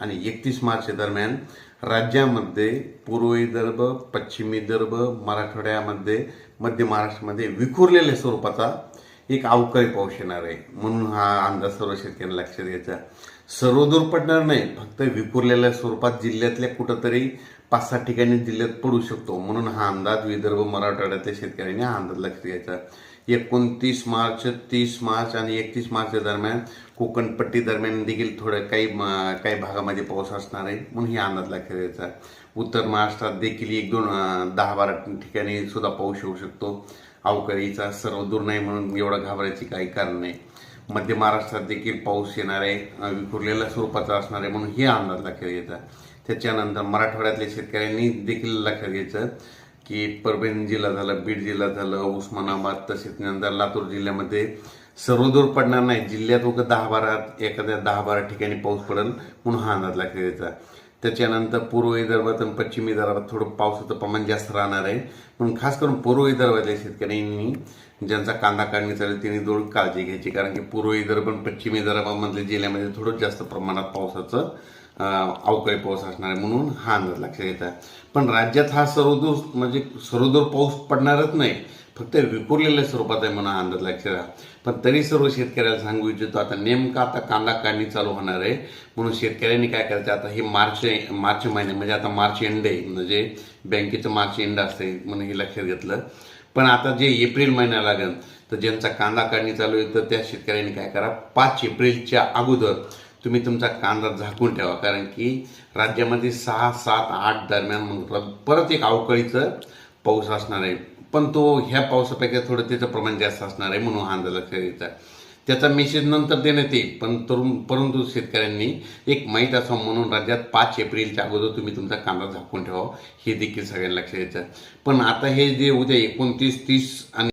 आणि एकतीस मार्च दरम्यान राज्यामध्ये पूर्व विदर्भ पश्चिम विदर्भ मराठवाड्यामध्ये मध्य महाराष्ट्रामध्ये विखुरलेल्या स्वरूपाचा एक अवकाळी पाऊस येणार आहे. म्हणून हा अंदाज सर्व शेतकऱ्यांना लक्षात घ्यायचा. सर्वदूर पडणार नाही. फक्त विखुरलेल्या स्वरूपात जिल्ह्यातल्या कुठंतरी पाच सात ठिकाणी जिल्ह्यात पडू शकतो. म्हणून हा अंदाज विदर्भ मराठवाड्यातल्या शेतकऱ्यांनी हा अंदाज लक्षात घ्यायचा. एकोणतीस मार्च तीस मार्च आणि एकतीस मार्च दरम्यान कोकणपट्टी दरम्यान देखील थोडं काही काही भागामध्ये पाऊस असणार आहे. म्हणून ही अंदाज लक्षात घ्यायचा. उत्तर महाराष्ट्रात देखील एक दोन दहा बारा ठिकाणी सुद्धा पाऊस येऊ शकतो. अवकाळीचा सर्व दूर नाही म्हणून एवढं घाबरायची काही कारण नाही. मध्य महाराष्ट्रात देखील पाऊस येणार आहे विखुरलेल्या स्वरूपाचा असणार आहे म्हणून हे अंदाज लक्षात घ्यायचा त्याच्यानंतर मराठवाड्यातल्या शेतकऱ्यांनी देखील लक्षात घ्यायचं की परभणी जिल्हा झालं बीड जिल्हा झालं उस्मानाबाद तसेच नंतर लातूर जिल्ह्यामध्ये सर्वदूर पडणार नाही. जिल्ह्यात वगैरे दहा बारा एखाद्या दहा बारा ठिकाणी पाऊस पडेल म्हणून हा अंदाज लक्षात घ्यायचा त्याच्यानंतर पूर्व विदर्भात आणि पश्चिम विदर्भात थोडं पावसाचं प्रमाण म्हणजे जास्त राहणार आहे. म्हणून खास करून पूर्व विदर्भातल्या शेतकऱ्यांनी ज्यांचा कांदा काढणी चालेल त्यांनी थोडी काळजी घ्यायची. कारण की पूर्व विदर्भ आणि पश्चिम विदर्भामधल्या जिल्ह्यामध्ये थोडं जास्त प्रमाणात पावसाचं अवकाळी पाऊस असणार आहे म्हणून हा अंदाज लक्षात घ्यायचा पण राज्यात हा सर्वदूर म्हणजे सर्वदूर पाऊस पडणारच नाही. फक्त विखुरलेल्या स्वरूपात आहे म्हणा अंदाज लक्षात राहा. पण तरी सर्व शेतकऱ्याला सांगू इच्छितो आता नेमका आता कांदा काढणी चालू होणार आहे. म्हणून शेतकऱ्यांनी काय करायचं आता हे मार्च मार्च महिने म्हणजे आता मार्च एंड आहे. म्हणजे बँकेचं मार्च एंड असते म्हणून हे लक्षात घेतलं. पण आता जे एप्रिल महिना लागेल तर ज्यांचा कांदा काढणी चालू आहे तर त्या शेतकऱ्यांनी काय करा पाच एप्रिलच्या अगोदर तुम्ही तुमचा कांदा झाकून ठेवा. कारण की राज्यामध्ये सहा सात आठ दरम्यान म्हणून परत एक अवकाळीचं पाऊस असणार आहे. पण तो ह्या पावसापेक्षा थोडं त्याचं प्रमाण जास्त असणार आहे म्हणून हा अंदाज लक्षात घ्यायचा त्याचा मेसेज नंतर देण्यात येईल पण तरुण परंतु शेतकऱ्यांनी एक माहीत असावं म्हणून राज्यात पाच एप्रिलच्या अगोदर तुम्ही तुमचा कांदा झाकून ठेवा हे देखील सगळ्यांना लक्षात घ्यायचं पण आता हे जे उद्या एकोणतीस तीस आणि